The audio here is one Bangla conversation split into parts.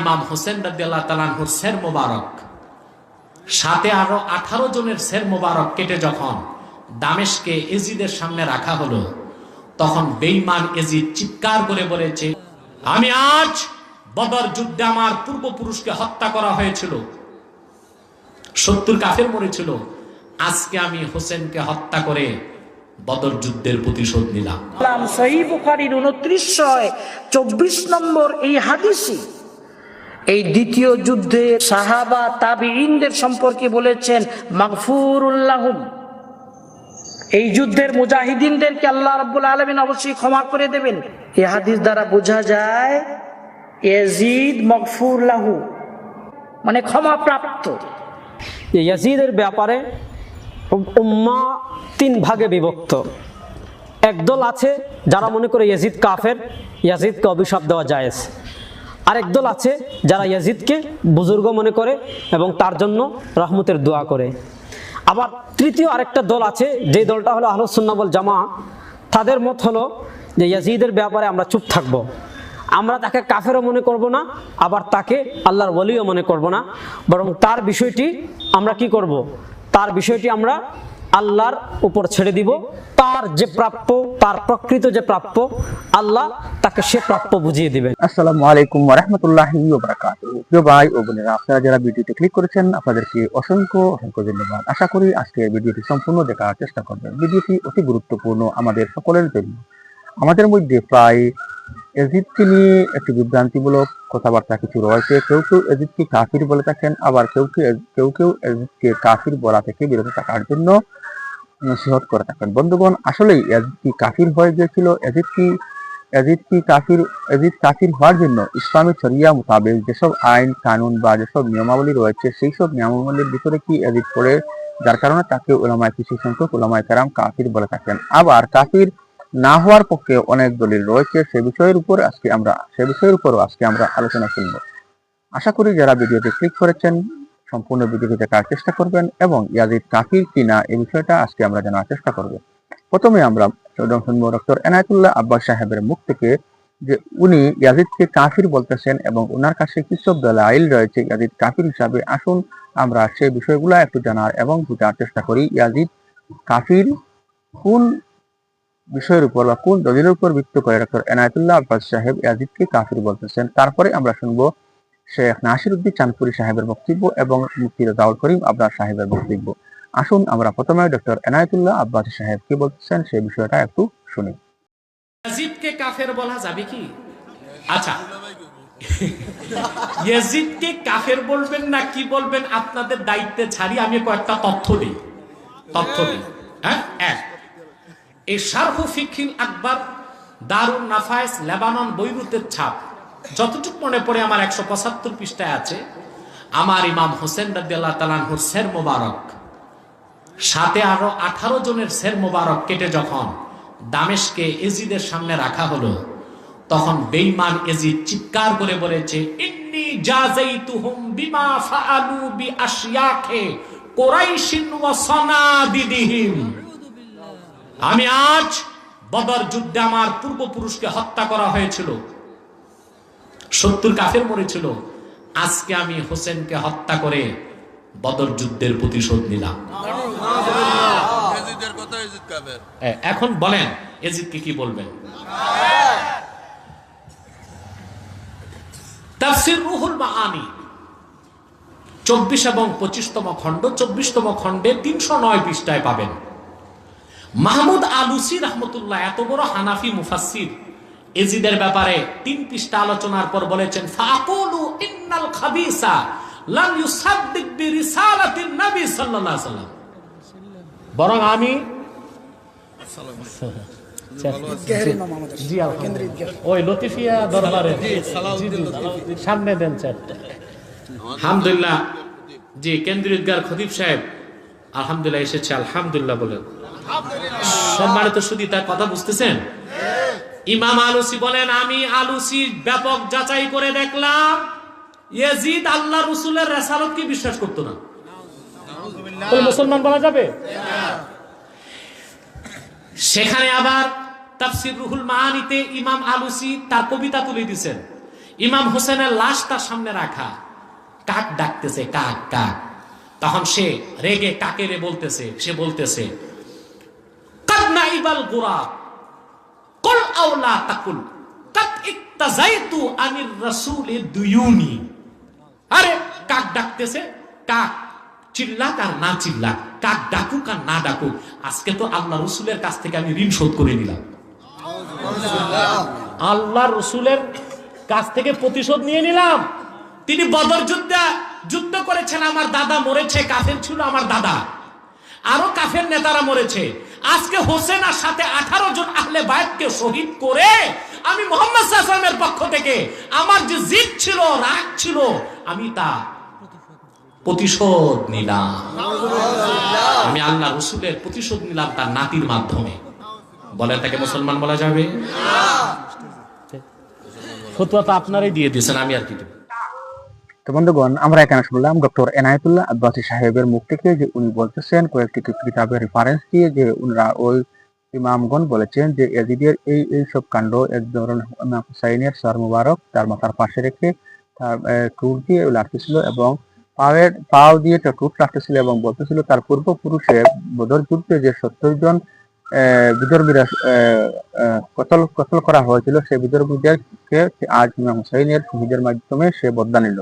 ইমাম হোসেন রাদিয়াল্লাহ তালানহুর সের মোবারক। সাথে আরও আঠারো জনের সের মোবারক কেটে যখন দামেশকে এজিদের সামনে রাখা হলো, তখন বেইমান এজিদ চিৎকার করে বলেছে, আমি আজ বদর যুদ্ধে আমার পূর্বপুরুষকে হত্যা করা হয়েছিল। সত্তর কাফের মরেছিল। আজকে আমি হোসেনকে হত্যা করে বদর যুদ্ধের প্রতিশোধ নিলাম। সহি বুখারির উনত্রিশশো চব্বিশ নম্বর এই হাদিসি এই দ্বিতীয় যুদ্ধে সাহাবা তাবিইনদের সম্পর্কে বলেছেন, মাগফুরুল্লাহুম। এই যুদ্ধের মুজাহিদিনদেরকে আল্লাহ রাব্বুল আলমিন অবশ্যই ক্ষমা করে দেবেন। এই হাদিস দ্বারা বোঝা যায় মানে ক্ষমা প্রাপ্ত ইয়াজিদের ব্যাপারে উম্মা তিন ভাগে বিভক্ত। একদল আছে যারা মনে করে ইয়াজিদ কাফের, ইয়াজিদকে অভিশাপ দেওয়া জায়েজ। আরেক দল আছে যারা ইয়াজিদকে বুজুর্গ মনে করে এবং তার জন্য রহমতের দোয়া করে আবার তৃতীয় আরেকটা দল আছে, যে দলটা হলো আহলসুন্নাবল জামা তাদের মত হলো যে ইয়াজিদের ব্যাপারে আমরা চুপ থাকব। আমরা তাকে কাফেরও মনে করব না, আবার তাকে আল্লাহর বলিও মনে করব না বরং তার বিষয়টি আমরা কি করব। তার বিষয়টি আমরা আল্লাহর উপর ছেড়ে দিব। তার যে প্রাপ্য, তার প্রকৃত যে প্রাপ্য, আল্লাহ তাকে সে প্রাপ্য বুঝিয়ে দিবেন। আসসালামু আলাইকুম প্রিয় ভাই ও বোনেরা, আপনারা যারা ভিডিওতে ক্লিক করেছেন, আপনাদেরকে অসংখ্য অসংখ্য ধন্যবাদ। আশা করি আজকে ভিডিওটি সম্পূর্ণ দেখার চেষ্টা করবেন। ভিডিওটি অতি গুরুত্বপূর্ণ আমাদের সকলের জন্য। আমাদের মধ্যে প্রায় এজিদকে নিয়ে একটি বিভ্রান্তিমূলক কথাবার্তা কিছু রয়েছে। কেউ কেউ এজিদকে কাফির বলে থাকেন, আবার কেউ কেউ কেউ কেউ এজিদকে কাফির বলা থেকে বিরত থাকার জন্য নসিহত করে থাকেন। বন্ধুগণ, আসলেই এজিদ কি কাফির হয়ে গিয়েছিল? এজিদ কি এজিদ কি কাফির এজিদ কাফির হওয়ার জন্য ইসলামী শরিয়া মোতাবেক যেসব আইন, কানুন বা যেসব নিয়মাবলী রয়েছে, সেই সব নিয়মাবলীর ভিতরে কি এজিদ পড়ে? যার কারণে তাকে ওলামায় কিছু সংখ্যক ওলামায় কারাম কাফির বলে থাকেন। আবার কাফির না হওয়ার পক্ষে অনেক দলিল রয়েছে, সে বিষয়ের উপর আজকে আমরা, সে বিষয়ের উপরও আজকে আমরা আলোচনা শুনব। আশা করি যারা ভিডিওতে ক্লিক করেছেন সম্পূর্ণ ভিডিওটি দেখার চেষ্টা করবেন এবং ইয়াজিদ কাফির কিনা এই বিষয়টা আজকে আমরা জানার চেষ্টা করব। প্রথমে আমরা ডক্টর এনায়তুল্লাহ আব্বাস সাহেবের মুখ থেকে যে উনি ইয়াজিদকে কাফির বলতেছেন এবং ওনার কাছে কিসব দলাইল রয়েছে, ইয়াজিদ কাফির হিসাবে আসুন আমরা সেই বিষয়গুলো একটু জানার এবং বোঝার চেষ্টা করি। ইয়াজিদ কাফির কোন বিষয়ের উপর বা কোন দলিলের উপর ভিত্তি করে ডক্টর এনায়তুল্লাহ আব্বাস সাহেব ইয়াজিদকে কাফির বলতেছেন? তারপরে আমরা শুনব শেখ নাসির উদ্দিন চাঁদপুরি সাহেবের বক্তব্য এবং মুফতি রাজাউল করিম আবরার সাহেবের বক্তব্য। আসুন আমরা প্রথমে ডক্টর এনায়তুল্লাহ আব্বাস সাহেব কি বলতেছেন সেই বিষয়টা একটু শুনি। ইয়াজিদকে কাফের বলা যাবে কি? আচ্ছা। ইয়াজিদকে কাফের বলবেন না কি বলবেন আপনাদের দায়িত্বে ছাড়ি, আমি কয়েকটা তথ্য দিই। তথ্য দিই। হ্যাঁ? এক এই শারহু ফিখিল আকবর দারুণ নাফায়েস লেবানন বৈরুতের ছাপ। যতটুকু মনে পড়ে আমার একশো পঁচাত্তর পৃষ্ঠায় আছে, আমার ইমাম হোসেন রাদিয়াল্লাহ তালানহুর সের মোবারক। সাথে আরও আঠারো জনের সের মোবারক কেটে যখন দামেশকে এজিদের সামনে রাখা হলো, তখন বেইমান এজিদ চিৎকার করে বলেছে, ইন্নি বিমা আমি আজ বদর যুদ্ধে আমার পূর্বপুরুষকে হত্যা করা হয়েছিল। সত্তর কাফের মরেছিল। আজকে আমি হোসেনকে হত্যা করে বদর যুদ্ধের প্রতিশোধ নিলাম। এখন বলেন এজিদকে কি বলবেন? তাফসির রুহুল মাআনি চব্বিশ এবং পঁচিশতম খণ্ড চব্বিশতম খণ্ডে তিনশো নয় পৃষ্ঠায় পাবেন। মাহমুদ আলুসি রহমতুল্লাহ এত বড় হানাফি মুফাসসির এজিদের ব্যাপারে তিন পৃষ্ঠা আলোচনার পর বলেছেন ফাকুলু ইন্নাল খাবিসা লাম ইউসাদ্দিক বিরিসালাতিন নবী সাল্লাল্লাহু আলাইহি সাল্লাম বরং আমি ওই লতিফিয়া দরবারে। জি, জি, সামনে দেন চারটা আলহামদুলিল্লাহ। জি কেন্দ্রীয় ঈদগার সাহেব আলহামদুলিল্লাহ এসেছে আলহামদুলিল্লাহ বলেন সম্মানিত সুদী তার কথা বুঝতেছেন? ইমাম আলুসি বলেন আমি আলুসি ব্যাপক যাচাই করে দেখলাম ইয়াজিদ আল্লাহ রসুলের রেসালতকে বিশ্বাস করতো না। মুসলমান বলা যাবে? সেখানে আবার তাফসির রুহুল মাহানিতে ইমাম আলুসি তার কবিতা তুলে দিছেন ইমাম হোসেনের লাশ তার সামনে রাখা। কাক ডাকতেছে কাক কাক। তখন সে রেগে কাকেরে বলতেছে সে বলতেছে কাদ নাইবাল গোরা কল আওলা তাকুল। কাদ ইক্তাজাইতু আনির রাসূলি দুয়ুনি আরে, কাক ডাকতেছে, কাক চিল্লাক আর না চিল্লাক, কাক ডাকুক আর না ডাকুক। আজকে তো আল্লাহ রসুলের কাছ থেকে আমি ঋণ শোধ করে নিলাম। আল্লাহ রসুলের কাছ থেকে প্রতিশোধ নিয়ে নিলাম। তিনি বদর যুদ্ধে যুদ্ধ করেছেন, আমার দাদা মরেছে, কাফের ছিল আমার দাদা। আরও কাফের নেতারা মরেছে। আজকে হোসেনার সাথে আঠারো জন আহলে বায়তকে শহীদ করে আমি মোহাম্মদ সাল্লামের পক্ষ থেকে আমার যে জিদ ছিল রাগ ছিল আমি তা প্রতিশোধ নিলাম। আমি আল্লাহ রসুলের প্রতিশোধ নিলাম তার নাতির মাধ্যমে। বলেন তাকে মুসলমান বলা যাবে? ফতুয়া তো আপনারাই দিয়ে দিয়েছেন আমি আর কি দেব? তো বন্ধুগণ, আমরা এখানে শুনলাম ডক্টর এনায়েতুল্লাহ আব্বাসী সাহেবের মুখ থেকে যে উনি বলতেছেন, কয়েকটি কিতাবের রেফারেন্স দিয়ে যে উনারা ওই ইমামগণ বলেছেন যে এজিদের এই এই সব কাণ্ড এক ধরনের হুসাইনের সর মুবারক তার মাথার পাশে রেখে তার টুট দিয়ে লাগতেছিল এবং পায়ের, পাও দিয়ে একটা টুট লাগতেছিল এবং বলতেছিল তার পূর্বপুরুষে বদর যুদ্ধে যে সত্তর জন বিদর্মীরা কতল কতল করা হয়েছিল সেই বিদর্মীদেরকে আজ ইমাম হুসাইনের শহীদের মাধ্যমে সে বদলা নিল।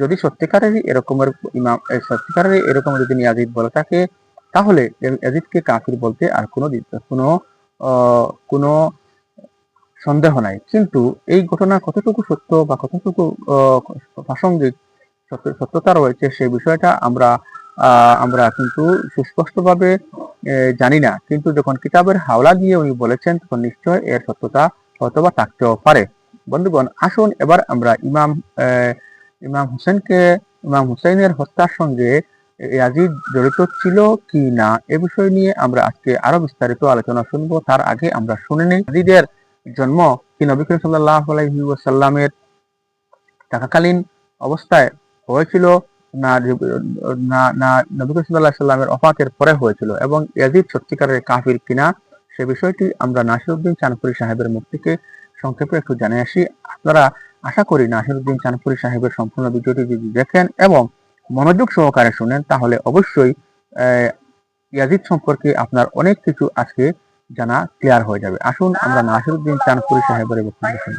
যদি সত্যিকারেরই এরকমের ইমাম সত্যিকারেরই এরকম যদি ইয়াজিদ বলে থাকে তাহলে এ- ইয়াজিদকে কাফির বলতে আর কোনো কোনো কোনো সন্দেহ নাই। কিন্তু এই ঘটনা কতটুকু সত্য বা কতটুকু প্রাসঙ্গিক সত্যতা রয়েছে সেই বিষয়টা আমরা আমরা কিন্তু সুস্পষ্টভাবে জানি না। কিন্তু যখন কিতাবের হাওলা দিয়ে উনি বলেছেন তখন নিশ্চয় এর সত্যতা হয়তোবা থাকতেও পারে। বন্ধুগণ আসুন এবার আমরা ইমাম আহ, ইমাম হোসেনকে, ইমাম হুসাইনের হত্যার সঙ্গে ইয়াজিদ জড়িত ছিল কি না, এ বিষয় নিয়ে আমরা আজকে আরও বিস্তারিত আলোচনা শুনব। তার আগে আমরা শুনে নিই, ইয়াজিদের জন্ম কি নবী সাল্লাহ আলাইহি থাকাকালীন অবস্থায় হয়েছিল না না নবী সাল্লাহ সাল্লামের অফাতের পরে হয়েছিল এবং ইয়াজিদ সত্যিকারের কাফির কিনা, সে বিষয়টি আমরা নাসিরুদ্দিন চানপুরি সাহেবের মুখ থেকে সংক্ষেপে একটু জানে আসি। আপনারা আশা করি নাসিরুদ্দিন চানপুরি সাহেবের সম্পূর্ণ ভিডিওটি যদি দেখেন এবং মনোযোগ সহকারে শুনেন, তাহলে অবশ্যই ইয়াজিদ সম্পর্কে আপনার অনেক কিছু আজকে জানা ক্লিয়ার হয়ে যাবে। আসুন আমরা নাসিরুদ্দিন চানপুরি সাহেবের বক্তব্য শুনি।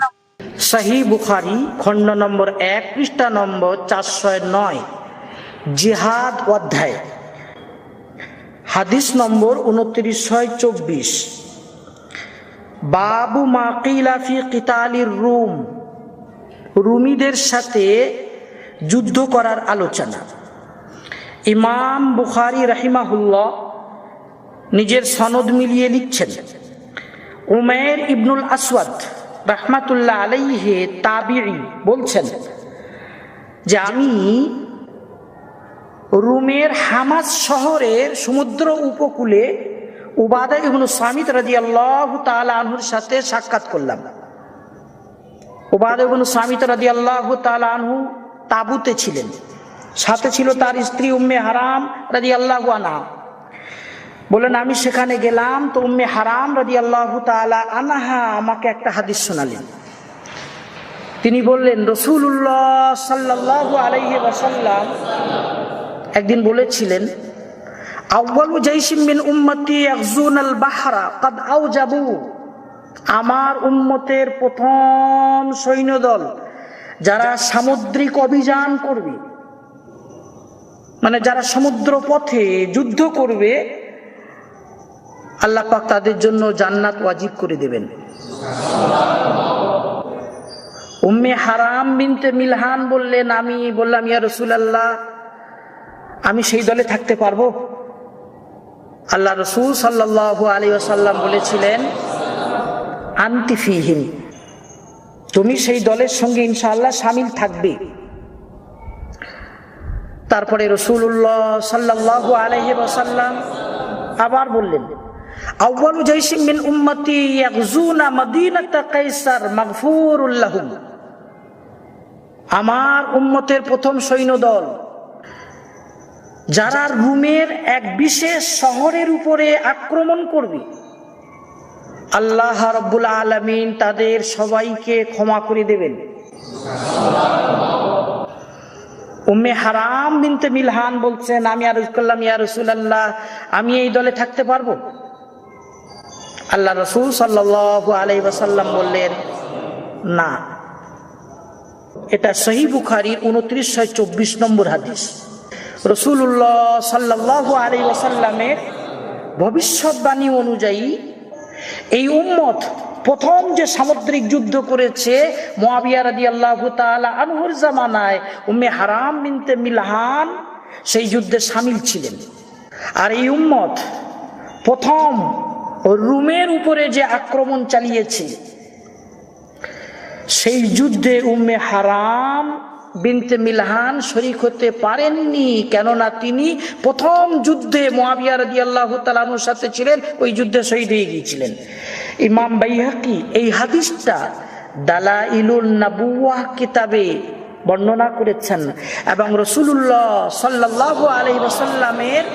সাহি বুখারি, খণ্ড নম্বর এক, পৃষ্ঠা নম্বর চারশো নয়। জিহাদ অধ্যায়। হাদিস নম্বর উনত্রিশশো চব্বিশ। বাবু মাকিলাফি কিতালির রুম। রুমিদের সাথে যুদ্ধ করার আলোচনা। ইমাম বুখারি রাহিমাহুল্লাহ নিজের সনদ মিলিয়ে লিখছেন উমের ইবনুল আসওয়াদ রহমাতুল্লাহ আলাইহে তাবিঈ বলছেন যে, আমি রুমের হামাস শহরের সমুদ্র উপকূলে উবাদা ইবনু সামিত রাজি আল্লাহ আনহুর সাথে সাক্ষাৎ করলাম। ইবনু সামিত রাজি আল্লাহ আনহু তাবুতে ছিলেন। সাথে ছিল তার স্ত্রী উম্মে হারাম রাজি আল্লাহ আনহা। বলেন আমি সেখানে গেলাম। তো উম্মে হারাম রাজি আল্লাহ তালা আনাহা আমাকে একটা হাদিস শোনালেন। তিনি বললেন রসুল্লাহ সাল্লাহ আলাইহি ওয়াসাল্লাম একদিন বলেছিলেন আউ্বালু জাইসিম মিন উম্মতি আল বাহরা, কাদ আউজাবু আমার উম্মতের প্রথম সৈন্যদল যারা সামুদ্রিক অভিযান করবে মানে যারা সমুদ্র পথে যুদ্ধ করবে, আল্লাহ পাক তাদের জন্য জান্নাত ওয়াজিব করে দেবেন। উম্মে হারাম বিনতে মিলহান বললেন, আমি বললাম, ইয়া রসুল আল্লাহ আমি সেই দলে থাকতে পারব? আল্লাহ রসুল সাল্লাহ আলী আসাল্লাম বলেছিলেন আন্তি ফিহিম। তুমি সেই দলের সঙ্গে ইনশাআল্লাহ সামিল থাকবে। তারপরে রসুল্লাহ সাল্লাহ আলহি ওসাল্লাম আবার বললেন আউ্বালু জাইসিম মিন উম্মতি ইয়াগজুনা মদিনাতা কাইসার মাগফুরুল লাহুম। আমার উম্মতের প্রথম সৈন্যদল যারা রুমের এক বিশেষ শহরের উপরে আক্রমণ করবে আল্লাহ রব্বুল আলমিন তাদের সবাইকে ক্ষমা করে দেবেন। উম্মে হারাম বিনতে মিলহান বলছেন, আমি আর করলাম ইয়া রসুলাল্লাহ, আমি এই দলে থাকতে পারব? আল্লাহ রসুল সাল্লাল্লাহু আলাইহি ওয়াসাল্লাম বললেন, না। এটা সহি বুখারির উনত্রিশ ছয় চব্বিশ নম্বর হাদিস। রসুল্লাহ সাল্লাল্লাহু আলাইহি ওয়াসাল্লামের ভবিষ্যৎবাণী অনুযায়ী এই উম্মত প্রথম যে সামুদ্রিক যুদ্ধ করেছে আল্লাহ আনহুর জামানায় উম্মে হারাম মিলহান, সেই যুদ্ধে সামিল ছিলেন। আর এই উম্মত প্রথম রুমের উপরে যে আক্রমণ চালিয়েছে, সেই যুদ্ধে উম্মে হারাম বিনতে মিলহান শরিক হতে পারেননি, কেননা তিনি প্রথম যুদ্ধে মোয়াবিয়া রাদি আল্লাহ তালানুর সাথে ছিলেন, ওই যুদ্ধে শহীদ হয়ে গিয়েছিলেন। ইমাম বাইহাকি এই হাদিসটা দালা ইলুল নাবুয়াহ কিতাবে বর্ণনা করেছেন এবং রসুল্লাহ সাল্লাহ আলাই ওসাল্লামের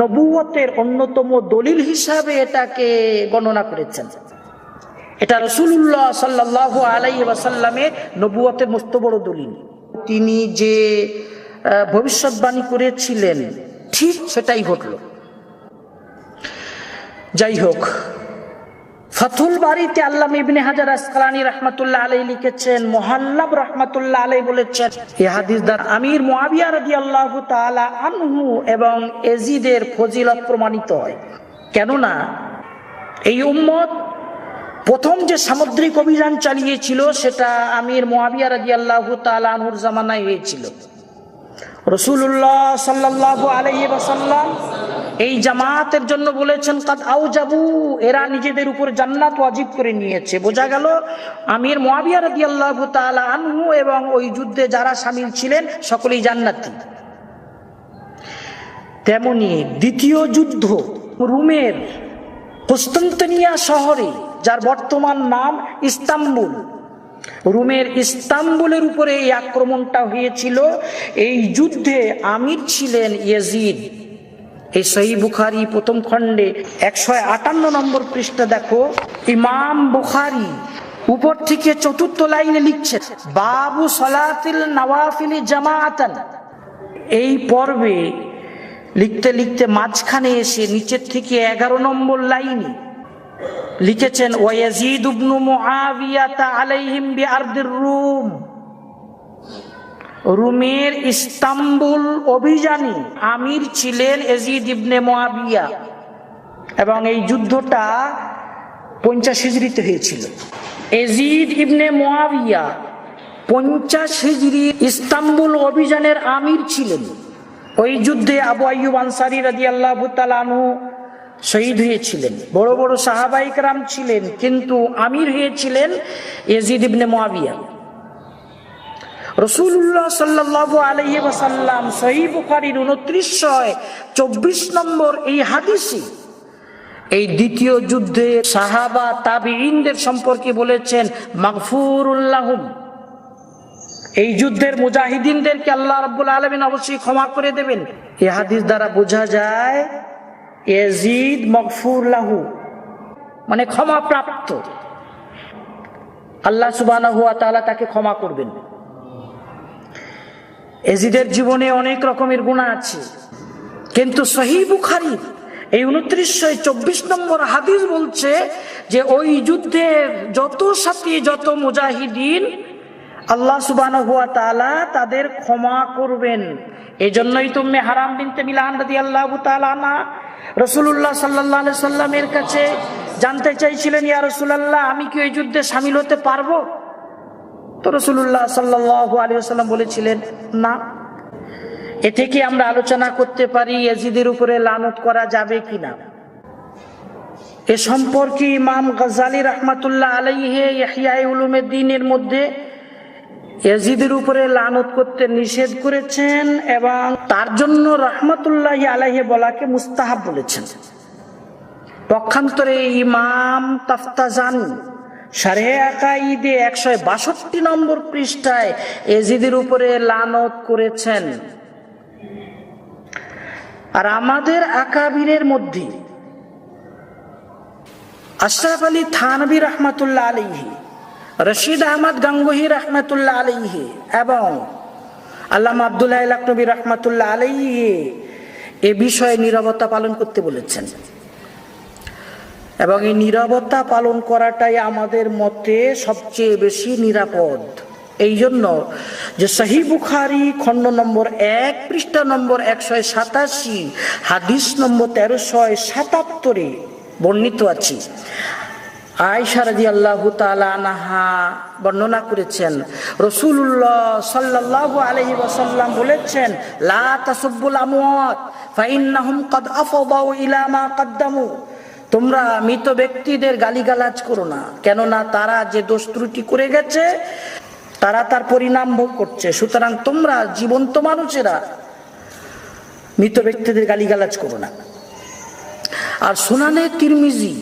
নবুয়তের অন্যতম দলিল হিসাবে এটাকে গণনা করেছেন। এটা রসুল্লাহ সাল্লাহ আলাই ওয়াসাল্লামের নবুয়তের মস্ত বড় দলিল। তিনি যে ভবিষ্যৎবাণী করেছিলেন, ঠিক সেটাই ঘটল। যাই হোক ফাথুল বাড়িতে আল্লাহ ইবনে হাজার আসকালানি রহমতুল্লাহ আলাই লিখেছেন, মোহাল্লাব রহমতুল্লাহ আলাই বলেছেন, এ হাদিস দ্বারা আমির মুয়াবিয়া রাদিয়াল্লাহু তাআলা আনহু এবং এজিদের ফজিলত প্রমাণিত হয়। কেননা, এই উম্মত প্রথম যে সামুদ্রিক অভিযান চালিয়েছিল, সেটা আমির মোয়াবিয়া রাজি আল্লাহ তালাহুর জামানায় হয়েছিল। রসুল্লাহ সাল্লাহ আলহি বাসাল্লাম এই জামাতের জন্য বলেছেন, কাদ আউ যাবু এরা নিজেদের উপর জান্নাত ওয়াজিব করে নিয়েছে। বোঝা গেল, আমির মোয়াবিয়া রাজি আল্লাহ আনহু এবং ওই যুদ্ধে যারা সামিল ছিলেন, সকলেই জান্নাতি। তেমনি দ্বিতীয় যুদ্ধ রুমের কুস্তন্তনিয়া শহরে যার বর্তমান নাম ইস্তাম্বুল। রুমের ইস্তাম্বুলের উপরে এই আক্রমণটা হয়েছিল। এই যুদ্ধে আমির ছিলেন ইয়েজিদ। এই সহি বুখারি প্রথম খণ্ডে একশো আটান্ন নম্বর পৃষ্ঠা দেখো। ইমাম বুখারি উপর থেকে চতুর্থ লাইনে লিখছে বাবু সলাতিল নওয়াফিলি জামাআতান। এই পর্বে লিখতে লিখতে মাঝখানে এসে নিচের থেকে এগারো নম্বর লাইনে লিখেছেন ওয়াজিদ ইবনু মুআবিয়াতা আলাইহিম বিআরদির রুম। রুমের ইস্তাম্বুল অভিযানে আমির ছিলেন এজিদ ইবনে মুআবিয়া এবং এই যুদ্ধটা পঞ্চাশ হিজড়িতে হয়েছিল। এজিদ ইবনে মুআবিয়া পঞ্চাশ হিজড়ি ইস্তাম্বুল অভিযানের আমির ছিলেন। ওই যুদ্ধে আবু আইয়ুব আনসারি রাজি আল্লাহ তালানু শহীদ হয়েছিলেন। বড় বড় সাহাবাইক রাম ছিলেন, কিন্তু আমির হয়েছিলেন এজিদ ইবনে উনত্রিশশয় চব্বিশ নম্বর এই এই দ্বিতীয় সাহাবা সম্পর্কে বলেছেন এই যুদ্ধের মুজাহিদিনদেরকে আল্লাহ রাব্বুল আলমিন অবশ্যই ক্ষমা করে দেবেন। এ হাদিস দ্বারা বোঝা যায় এজিদ মগফুর লাহু। মানে ক্ষমা প্রাপ্ত। আল্লাহ সুবাহ তাকে ক্ষমা করবেন। এজিদের জীবনে অনেক রকমের গুণা আছে। কিন্তু সহি এই উনত্রিশশো চব্বিশ নম্বর হাদিস বলছে যে ওই যুদ্ধের যত সাথী, যত মুজাহিদিন আল্লাহ সুবান তালা তাদের ক্ষমা করবেন। এই জন্যই তুমি হারাম বিনতে মিলান রাদি আল্লাহ তালা রসুল্লাহ সাল্লাহ সাল্লামের কাছে জানতে চাইছিলেন, ইয়া রসুল্লাহ আমি কি ওই যুদ্ধে সামিল হতে পারব? তো রসুল্লাহ সাল্লাহ আলিয়াল্লাম বলেছিলেন, না। এ থেকে আমরা আলোচনা করতে পারি এজিদের উপরে লানত করা যাবে কিনা। এ সম্পর্কে ইমাম গজালি রহমাতুল্লাহ আলাইহে, ইয়াহিয়া উলুমের দিনের মধ্যে এজিদের উপরে লানত করতে নিষেধ করেছেন এবং তার জন্য রহমতুল্লাহ আলাইহে বলাকে মুস্তাহাব বলেছেন। পক্ষান্তরে ইমাম তাফতাজানি সারে আকাইদে একশো বাষট্টি নম্বর পৃষ্ঠায় এজিদের উপরে লানত করেছেন। আর আমাদের আকাবিরের মধ্যে আশরাফ আলী থানবী রহমাতুল্লাহ আলিহি রশিদ আহমদ গাঙ্গুহি রহমতুল্লাহ আলাইহি এবং আল্লামা আবদুল্লাহ নবী রহমতুল্লাহ আলাইহি এ বিষয়ে নিরবতা পালন করতে বলেছেন। এবং এই নিরবতা পালন করাটাই আমাদের মতে সবচেয়ে বেশি নিরাপদ। এই জন্য যে সহি বুখারি খণ্ড নম্বর এক, পৃষ্ঠা নম্বর একশো সাতাশি, হাদিস নম্বর তেরোশো সাতাত্তরে বর্ণিত আছে। আয়সা রাজি আল্লাহ আনাহা বর্ণনা করেছেন। রসুল্লাহ সাল্লাহ আলহি ওসাল্লাম বলেছেন, লা তাসব্বুল আমওয়াত, ফাইন্নাহুম কদ আফদাউ ইলা মা কদ্দামু। তোমরা মৃত ব্যক্তিদের গালিগালাজ করো না, কেননা তারা যে দোষ ত্রুটি করে গেছে, তারা তার পরিণাম ভোগ করছে। সুতরাং তোমরা জীবন্ত মানুষেরা মৃত ব্যক্তিদের গালিগালাজ করো না। আর সোনানে তিরমিজি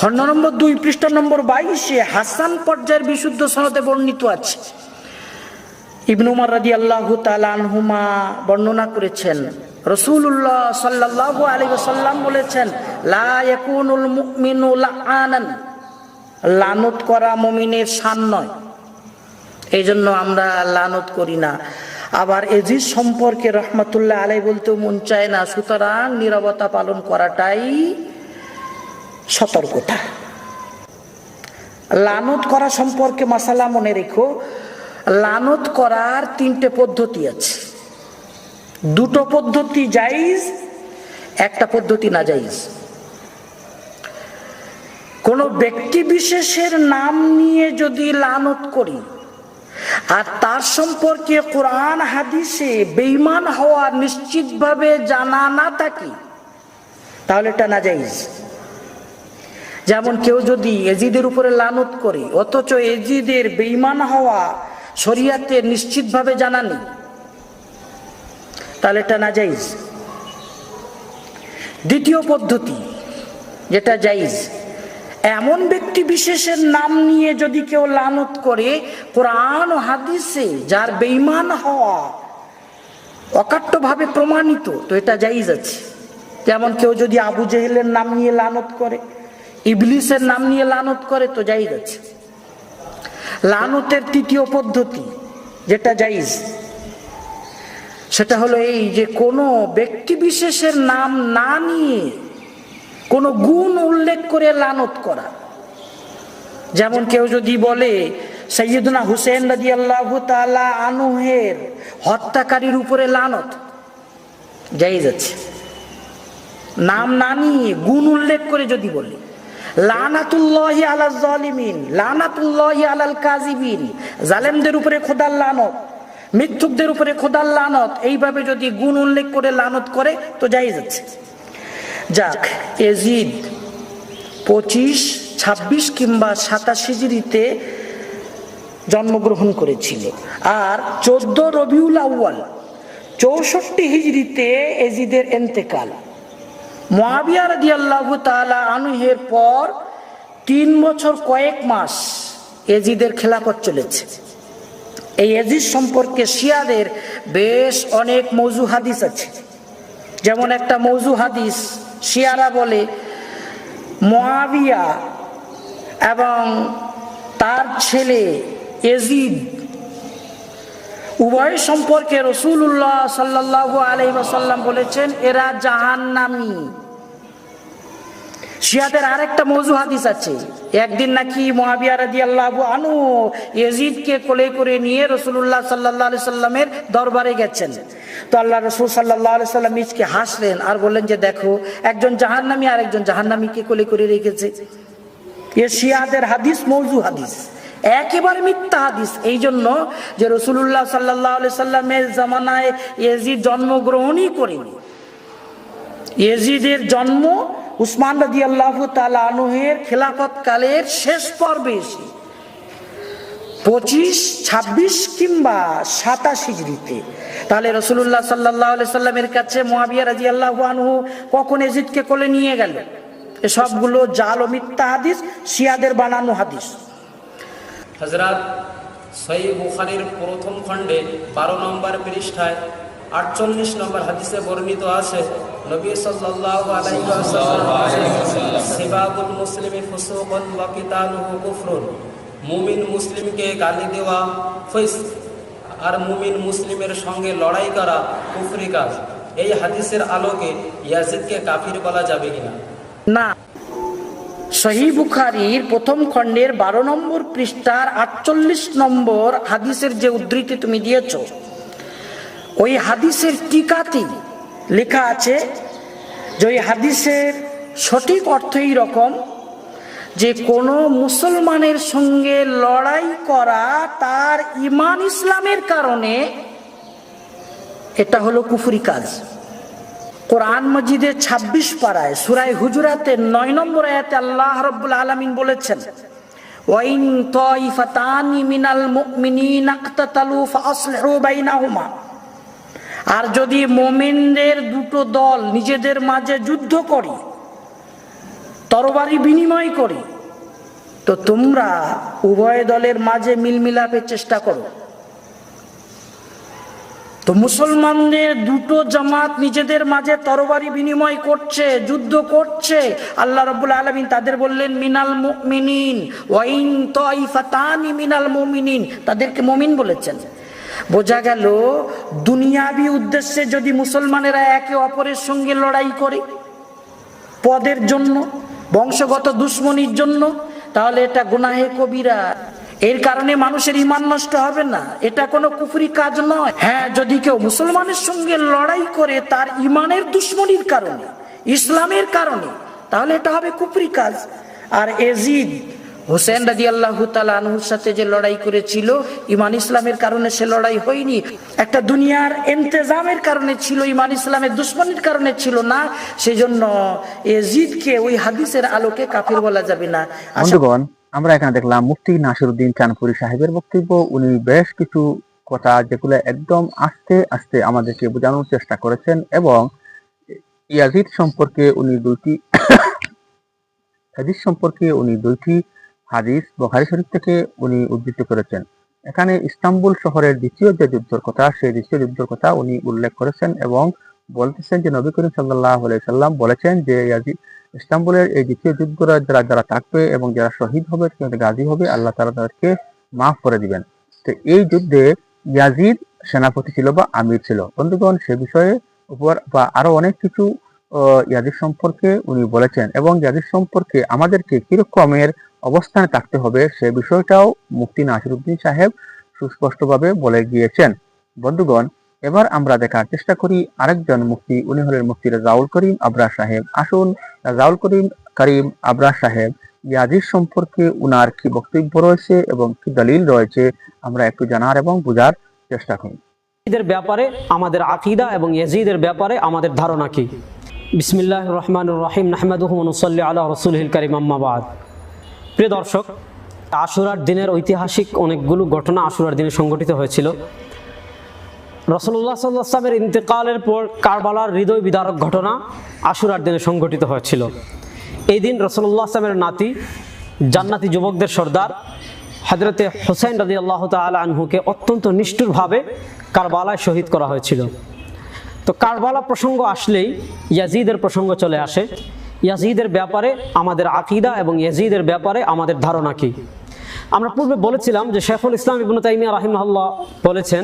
খণ্ড নম্বর দুই, পৃষ্ঠা নম্বর বাইশে হাসান পর্যায়ের বিশুদ্ধ সনদে বর্ণিত আছে। ইবনু উমার রাদি আল্লাহ আনহুমা বর্ণনা করেছেন। রসুল্লাহ সাল্লাহ আলী সাল্লাম বলেছেন, লা ইয়াকুনুল মুমিনু লাআনান। লানত করা মমিনের শান নয়। এই জন্য আমরা লানত করি না। আবার এজিজ সম্পর্কে রহমতুল্লাহ আলাই বলতেও মন চায় না, সুতরাং নিরবতা পালন করাটাই সতর্কতা। লানত করা সম্পর্কে মাসালা মনে রেখো, লানত করার তিনটে পদ্ধতি আছে। দুটো পদ্ধতি জাইজ একটা পদ্ধতি না জাইজ কোন ব্যক্তি বিশেষের নাম নিয়ে যদি লানত করি, আর তার সম্পর্কে কোরআন, হাদিসে বেইমান হওয়া নিশ্চিতভাবে জানা না থাকি, তাহলে এটা না জাইজ যেমন কেউ যদি এজিদের উপরে লানত করে, অথচ এজিদের বেইমান হওয়া শরিয়াতে নিশ্চিতভাবে জানা নেই, তাহলে এটা না জাইজ দ্বিতীয় পদ্ধতি, যেটা জাইজ, এমন ব্যক্তি বিশেষের নাম নিয়ে যদি কেউ লানত করে, কোরআন হাদিসে যার বেইমান হওয়া অকাট্যভাবে প্রমাণিত, তো এটা জাইজ আছে। যেমন কেউ যদি আবু জেহেলের নাম নিয়ে লানত করে ইবলিসের নাম নিয়ে লানত করে তো জাইজ আছে। লানতের তৃতীয় পদ্ধতি যেটা জাইজ সেটা হলো এই যে কোনো ব্যক্তি বিশেষের নাম না নিয়ে কোনো গুণ উল্লেখ করে লানত করা। যেমন কেউ যদি বলে সৈয়দনা হুসেন রাজি আল্লাহ আনুহের হত্যাকারীর উপরে লানত জাইজ আছে। নাম না নিয়ে গুণ উল্লেখ করে যদি বলে লানাতুল্লাহি আলা জালিমিন লানাতুল্লাহি আলাল কাজিবিন জালেমদের উপরে খোদার লানত, মিথ্যুকদের উপরে খোদার লানত, এইভাবে যদি গুণ উল্লেখ করে লানত করে, তো যাই যাচ্ছে। যাক, এজিদ পঁচিশ, ছাব্বিশ কিংবা সাতাশ হিজড়িতে জন্মগ্রহণ করেছিল। আর চোদ্দ রবিউল আউ্য়াল, চৌষট্টি হিজড়িতে এজিদের এন্তেকাল। মহাবিয়া রাদি আল্লাহ আনুহের পর তিন বছর কয়েক মাস এজিদের খেলাফত চলেছে। এই এজিদ সম্পর্কে শিয়াদের বেশ অনেক মৌজু হাদিস আছে। যেমন একটা মৌজু হাদিস শিয়ারা বলে মহাবিয়া এবং তার ছেলে এজিদ উভয় সম্পর্কে রসুল্লাহ সাল্লাহ আলহিবাসাল্লাম বলেছেন, এরা জাহান্নামি। শিয়াদের আরেকটা মৌজু হাদিস আছে। একদিন নাকি মহাবিয়া আল্লাহ আনু এজিদকে কোলে করে নিয়ে রসুল্লাহ সাল্লাহ সাল্লামের দরবারে গেছেন। তো আল্লাহ রসুল সাল্লাহ সাল্লাম ইজকে হাসলেন আর বললেন যে, দেখো, একজন জাহান্নামি আর একজন জাহান্নামীকে কোলে করে রেখেছে। এ শিয়াদের হাদিস, মৌজু হাদিস। একেবারে মিথ্যা হাদিস। এই জন্য যে রসুল্লাহ সাল্লাহ সাল্লামের জামানায় এজিদ জন্মগ্রহণই করেনি। এজিদের জন্ম উসমান রাজি আল্লাহ তালুহের খেলাফত কালের শেষ পর্বে এসে পঁচিশ, ছাব্বিশ কিংবা সাতাশ হিজড়িতে। তাহলে রসুল্লাহ সাল্লাহ সাল্লামের কাছে মহাবিয়া রাজি আল্লাহ আনহু কখন এজিদকে কোলে নিয়ে গেল? এসবগুলো জাল ও মিথ্যা হাদিস, শিয়াদের বানানো হাদিস। হজরত সই বুখারির প্রথম খণ্ডে বারো নম্বর পৃষ্ঠায় আটচল্লিশ নম্বর হাদিসে বর্ণিত আছে নবী সাল্লাল্লাহু আলাইহি ওয়াসাল্লাম সিবাবুল মুসলিমি ফুসুকুন ওয়া কিতালুহু কুফরুন। মুমিন মুসলিমকে গালি দেওয়া ফৈস আর মুমিন মুসলিমের সঙ্গে লড়াই করা কুফরি কাজ। এই হাদিসের আলোকে ইয়াজিদকে কাফির বলা যাবে কিনা? না। সহি প্রথম খণ্ডের বারো নম্বর পৃষ্ঠার আটচল্লিশ নম্বর হাদিসের যে উদ্ধৃতি তুমি দিয়েছ, ওই হাদিসের টিকাতি লেখা আছে যে ওই হাদিসের সঠিক অর্থ এই রকম যে কোনো মুসলমানের সঙ্গে লড়াই করা তার ইমান ইসলামের কারণে এটা হলো কুফরি কাজ। কোরআন মজিদের ২৬ পাড়ায় সুরাই হুজুরাতের নয় নম্বর আয়াতে আল্লাহ রব্বুল আলমিন বলেছেন, ওয়াইন আর যদি মোমেনদের দুটো দল নিজেদের মাঝে যুদ্ধ করি, তরবারি বিনিময় করি, তো তোমরা উভয় দলের মাঝে মিলমিলাপের চেষ্টা করো। তো মুসলমানদের দুটো জামাত নিজেদের মাঝে তরবারি বিনিময় করছে, যুদ্ধ করছে। আল্লাহ রব্বুল আলমিন তাদের বললেন, মিনাল ওয়াইন মিনাল মুমিনিন। তাদেরকে মুমিন বলেছেন। বোঝা গেল, দুনিয়াবি উদ্দেশ্যে যদি মুসলমানেরা একে অপরের সঙ্গে লড়াই করে পদের জন্য, বংশগত দুশ্মনির জন্য, তাহলে এটা গুনাহে কবিরা। এর কারণে মানুষের ইমান নষ্ট হবে না। এটা কোনো কুফরি কাজ নয়। হ্যাঁ যদি কেউ মুসলমানের সঙ্গে লড়াই করে তার ইমানের দুশ্মনির কারণে, ইসলামের কারণে, তাহলে এটা হবে কুফরি কাজ। আর এজিদ, হোসেন রাজি আল্লাহ আনহুর সাথে যে লড়াই করেছিল, ইমান ইসলামের কারণে সে লড়াই হয়নি। একটা দুনিয়ার এন্তেজামের কারণে ছিল, ইমান ইসলামের দুশ্মনির কারণে ছিল না। সেজন্য এজিদকে ওই হাদিসের আলোকে কাফির বলা যাবে না। বন্ধুগণ আমরা এখানে দেখলাম মুফতি নাসিরুদ্দিন চানপুরি সাহেবের বক্তব্য। উনি বেশ কিছু কথা যেগুলো একদম আস্তে আস্তে আমাদেরকে বোঝানোর চেষ্টা করেছেন এবং ইয়াজিদ সম্পর্কে উনি দুইটি হাদিস সম্পর্কে উনি দুইটি হাদিস বখারি শরীফ থেকে উনি উদ্ধৃত করেছেন। এখানে ইস্তাম্বুল শহরের দ্বিতীয় যে যুদ্ধের কথা, সেই দ্বিতীয় যুদ্ধের কথা উনি উল্লেখ করেছেন এবং বলতেছেন যে নবী করিম সাল্লাহ সাল্লাম বলেছেন যে ইয়াজিদ ইস্তাম্বুলের এই দ্বিতীয় যুদ্ধ যারা যারা থাকবে এবং যারা শহীদ হবে গাজী হবে আল্লাহ তারা তাদেরকে মাফ করে দিবেন। তো এই যুদ্ধে ইয়াজিদ সেনাপতি ছিল বা আমির ছিল। বন্ধুগণ সে বিষয়ে উপর বা আরও অনেক কিছু আহ, ইয়াজিদ সম্পর্কে উনি বলেছেন এবং ইয়াজিদ সম্পর্কে আমাদেরকে কিরকমের অবস্থানে থাকতে হবে সে বিষয়টাও মুফতি নাসিরুদ্দিন সাহেব সুস্পষ্টভাবে বলে গিয়েছেন। বন্ধুগণ এবার আমরা দেখার চেষ্টা করি আরেকজন মুফতি উনি হলেন মুফতি রাজাউল করিম আবরা সাহেব। আসুন রাজাউল করিম করিম আবরা সাহেব ইয়াজিদ সম্পর্কে উনার কি বক্তব্য রয়েছে এবং কি দলিল রয়েছে, আমরা একটু জানার এবং বোঝার চেষ্টা করি। ইয়াজিদের ব্যাপারে আমাদের আকিদা এবং ইয়াজিদের ব্যাপারে আমাদের ধারণা কি? বিসমিল্লাহ রহমান রহিম নাহমাদুহমনুসল্লি আল্লাহ রসুলহিল করিম আম্মাবাদ প্রিয় দর্শক, আশুরার দিনের ঐতিহাসিক অনেকগুলো ঘটনা আশুরার দিনে সংঘটিত হয়েছিল। রসল্লাহ সাল্লামের ইন্তেকালের পর কারবালার হৃদয় বিদারক ঘটনা আশুরার দিনে সংঘটিত হয়েছিল। এই দিন রসল্লাহ আসলামের নাতি, জান্নাতি যুবকদের সর্দার হজরতে হোসেন রাজি আল্লাহ তালা আনহুকে অত্যন্ত নিষ্ঠুরভাবে কারবালায় শহীদ করা হয়েছিল। তো কারবালা প্রসঙ্গ আসলেই ইয়াজিদের প্রসঙ্গ চলে আসে। ইয়াজিদের ব্যাপারে আমাদের আকিদা এবং ইয়াজিদের ব্যাপারে আমাদের ধারণা কি? আমরা পূর্বে বলেছিলাম যে শেখুল ইসলাম ইবনু তাইমিয়া রাহিমাল্লাহ বলেছেন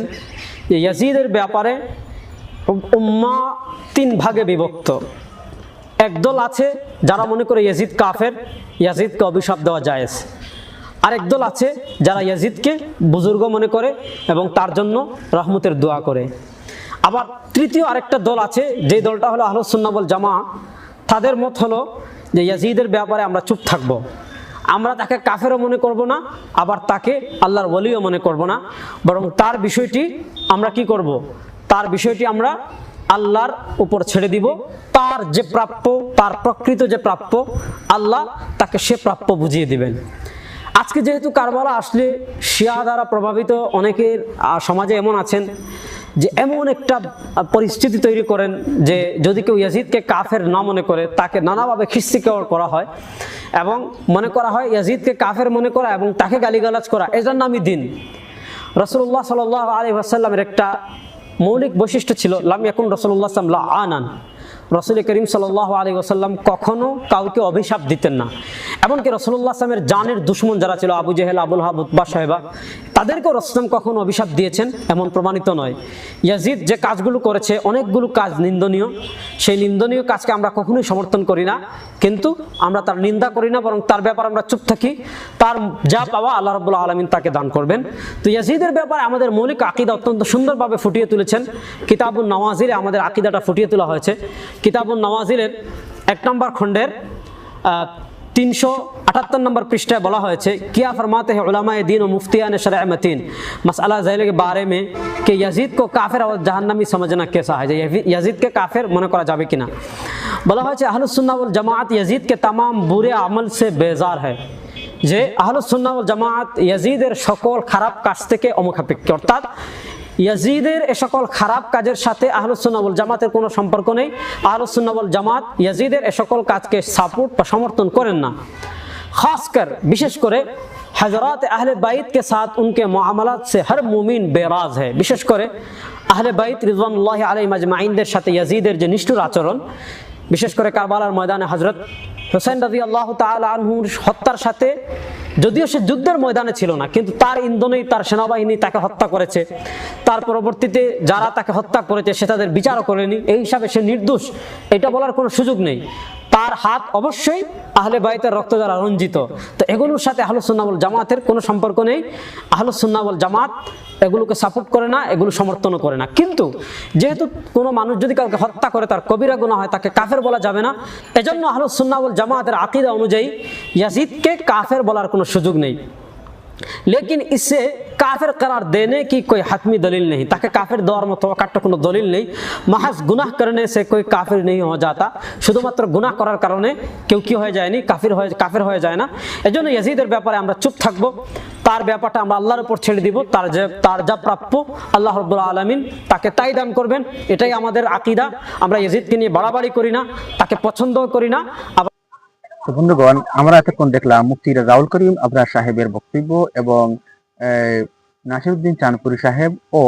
যে ইয়াজিদের ব্যাপারে উম্মা তিন ভাগে বিভক্ত। একদল আছে যারা মনে করে ইয়াজিদ কাফের, ইয়াজিদকে অভিশাপ দেওয়া জায়েজ। আরেক দল আছে যারা ইয়াজিদকে বুজুর্গ মনে করে এবং তার জন্য রহমতের দোয়া করে। আবার তৃতীয় আরেকটা দল আছে, যে দলটা হলো আহলুসুন্নাবল জামা তাদের মত হলো যে ইয়াজিদের ব্যাপারে আমরা চুপ থাকব। আমরা তাকে কাফেরও মনে করব না, আবার তাকে আল্লাহর ওলিও মনে করব না। বরং তার বিষয়টি আমরা কি করব। তার বিষয়টি আমরা আল্লাহর উপর ছেড়ে দিব। তার যে প্রাপ্য, তার প্রকৃত যে প্রাপ্য, আল্লাহ তাকে সে প্রাপ্য বুঝিয়ে দিবেন। আজকে যেহেতু কারবালা আসলে শিয়া দ্বারা প্রভাবিত, অনেকের সমাজে এমন আছেন যে এমন একটা পরিস্থিতি তৈরি করেন যে যদি কেউ ইয়াজিদকে কাফের না মনে করে, তাকে নানাভাবে খিস্তিকর করা হয় এবং মনে করা হয় ইয়াজিদকে কাফের মনে করা এবং তাকে গালিগালাজ করা এটার নামই দিন। রসুল্লাহ সাল আলী আসাল্লামের একটা মৌলিক বৈশিষ্ট্য ছিল, লাম এখন রসুল্লাহ সাল্লাহ আনান। রসুল করিম সাল আলী ওসাল্লাম কখনো কাউকে অভিশাপ দিতেন না। এমনকি রসুল্লাহ আসলামের জানের দুশ্মন যারা ছিল, Abu Jahl, Abu Lahab, Utba সাহেবা, তাদেরকেও রসলাম কখনো অভিশাপ দিয়েছেন এমন প্রমাণিত নয়। ইয়াজিদ যে কাজগুলো করেছে, অনেকগুলো কাজ নিন্দনীয়। সেই নিন্দনীয় কাজকে আমরা কখনোই সমর্থন করি না। কিন্তু আমরা তার নিন্দা করি না, বরং তার ব্যাপারে আমরা চুপ থাকি। তার যা পাওয়া আল্লাহ রবুল্লা আলমিন তাকে দান করবেন। তো ইয়াজিদের ব্যাপারে আমাদের মৌলিক আকিদা অত্যন্ত সুন্দরভাবে ফুটিয়ে তুলেছেন। কিতাবুল নওয়াজিরে আমাদের আকিদাটা ফুটিয়ে তোলা হয়েছে। কিতাবুল নওয়াজিরের এক নম্বর খণ্ডের তিনশো अठहत्तर नंबर पृष्ठ बोला है क्या फरमाते हैं उलमा दीन और मुफ्तियान शरअ मतीन मसला जैल के बारे में कि यजीद को काफिर और जहन्नमी समझना कैसा है जे यजीद के काफिर মনে করা যাবে কিনা বলা হয়েছে আহলুসুন্নাহ ওয়াল জামাত यजीद के तमाम बुरे अमल से बेजार है যে আহলুসুন্নাহ ওয়াল জামাত ইয়াজিদের সকল খারাপ কাজ থেকে অমুখাপেক্ষী অর্থাৎ ইয়াজিদের এ সকল খারাপ কাজের সাথে আহলুসুল্নাবল জামাতের কোনো সম্পর্ক নেই। আহলুসুল্নাবল জামাত ইয়াজিদের এ সকল কাজকে সাপোর্ট বা সমর্থন করেন না। খাসকর, বিশেষ করে হজরত আহলে বাইদ কে সাথ উনকে মামলাত সে হর মুমিন বেরাজ হ্যাঁ বিশেষ করে আহলে বাইত রিজওয়ান্লাহ আলাই মাজমাইনদের সাথে ইয়াজিদের যে নিষ্ঠুর আচরণ, বিশেষ করে কারবালার ময়দানে হজরত হোসেন রাজি আল্লাহ আনহুর হত্যার সাথে, যদিও সে যুদ্ধের ময়দানে ছিল না, কিন্তু তার ইন্ধনেই তার সেনাবাহিনী তাকে হত্যা করেছে। তার পরবর্তীতে যারা তাকে হত্যা করেছে, সে তাদের বিচারও করেনি। এই হিসাবে সে নির্দোষ, এটা বলার কোনো সুযোগ নেই। তার হাত অবশ্যই আহলে বাইতের রক্ত দ্বারা রঞ্জিত। তো এগুলোর সাথে আহলুসুন্নাবল জামাতের কোনো সম্পর্ক নেই। আহলুসুন্নাবল জামাত এগুলোকে সাপোর্ট করে না, এগুলো সমর্থনও করে না। কিন্তু যেহেতু কোনো মানুষ যদি কাউকে হত্যা করে, তার কবিরা গুণা হয়, তাকে কাফের বলা যাবে না। এজন্য আহলুসুন্নাবল জামাতের আকিদা অনুযায়ী ইয়াসিদকে কাফের বলার কোনো সুযোগ নেই। लेकिन इससे काफिर करार देने की कोई हतमी दलील नहीं ताकि काफिर दौर में तो কোনো দলিল নেই মাহাজ গুনাহ করনে সে कोई কাফির নেই হয়ে যাতা শুধুমাত্র গুনাহ করার কারণে কেউ কি হয়ে যায়নি কাফির হয়ে কাফির হয়ে যায় না এজন্য ইয়াজিদের ব্যাপারে আমরা চুপ থাকবো তার ব্যাপারটা আমরা আল্লাহর উপর ছেড়ে দিব তার যে তার যা প্রাপ্য আল্লাহ রব্বুল আলমিন তাকে তাই দান করবেন এটাই আমাদের আকিদা আমরা ইয়াজিদকে নিয়ে বাড়াবাড়ি করি না তাকে পছন্দও করি না আবার তো বন্ধুগণ, আমরা এতক্ষণ দেখলাম মুফতি রাউল করিম, আবরার সাহেবের বক্তব্য এবং নাসিরুদ্দিন চাঁদপুরি সাহেব ও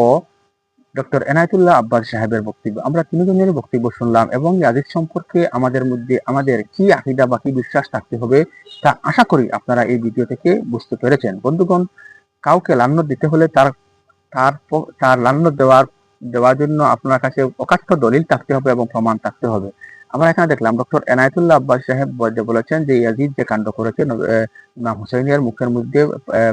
ডক্টর এনায়তুল্লাহ আব্বাস সাহেবের বক্তব্য। আমরা তিনজনের বক্তব্য শুনলাম এবং ইয়াজিদ সম্পর্কে আমাদের মধ্যে আমাদের কি আকিদা বা কি বিশ্বাস থাকতে হবে তা আশা করি আপনারা এই ভিডিও থেকে বুঝতে পেরেছেন। বন্ধুগণ, কাউকে লান্ন দিতে হলে তার তার তার লান্ন দেওয়ার দেওয়ার জন্য আপনার কাছে অকাট্য দলিল থাকতে হবে এবং প্রমাণ থাকতে হবে। আমরা এখানে দেখলাম ডক্টর এনায়তুল্লাহ আব্বাস সাহেব বলে বলেছেন যে ইয়াজিদ যে কাণ্ড করেছে ইমাম হুসাইনের মুখের মধ্যে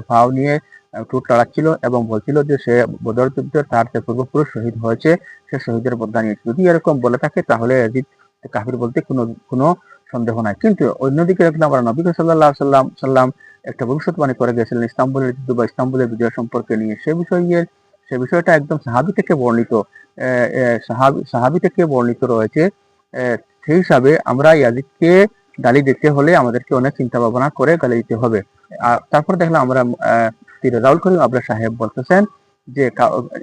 পাও নিয়ে আহ, ঠোঁট লড়াচ্ছিল এবং বলছিল যে সে বদর যুদ্ধে তার যে পূর্বপুরুষ শহীদ হয়েছে সে শহীদের বদলা নিয়েছে। যদি এরকম বলে থাকে তাহলে ইয়াজিদ কাফির বলতে কোনো কোনো সন্দেহ নাই। কিন্তু অন্যদিকে দেখলাম আমরা নবী সাল্লাহ সাল্লাম সাল্লাম একটা ভবিষ্যৎবাণী করে গেছিলেন ইস্তাম্বুলের যুদ্ধ বা ইস্তাম্বুলের বিজয় সম্পর্কে নিয়ে। সে বিষয়ে সে বিষয়টা একদম সাহাবি থেকে বর্ণিত সাহাবি থেকে বর্ণিত রয়েছে সেই হিসাবে আমরা ইয়াজিদকে গালি দিতে হলে আমাদেরকে অনেক চিন্তা ভাবনা করে গালি দিতে হবে। আর তারপর দেখলাম আমরা রাউল করিম আবরা সাহেব বলতেছেন যে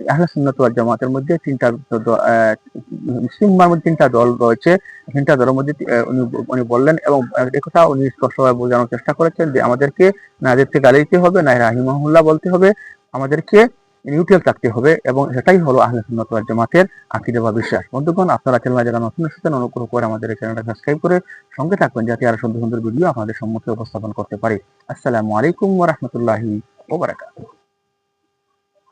আহলে জামাতের মধ্যে তিনটা দ- আহ, মুসলিম উম্মার মধ্যে তিনটা দল রয়েছে। তিনটা দলের মধ্যে উনি উনি বললেন এবং একথা উনি স্পষ্টভাবে বোঝানোর চেষ্টা করেছেন যে আমাদেরকে না এদেরকে গালি দিতে হবে না রাহিমাহুল্লাহ বলতে হবে। আমাদেরকে নিউট্রাল থাকতে হবে এবং সেটাই হলো আহলে সুন্নাত ওয়াল জামাতের আকিদা বা বিশ্বাস। বন্ধুগণ, আপনারা চ্যানেলে যারা নতুন এসেছেন, অনুগ্রহ করে আমাদের চ্যানেলটা সাবস্ক্রাইব করে সঙ্গে থাকবেন যাতে আরও সুন্দর সুন্দর ভিডিও আপনাদের সম্মুখে উপস্থাপন করতে পারি। আসসালামু আলাইকুম ওয়া রাহমাতুল্লাহি ওয়া বারাকাতুহু।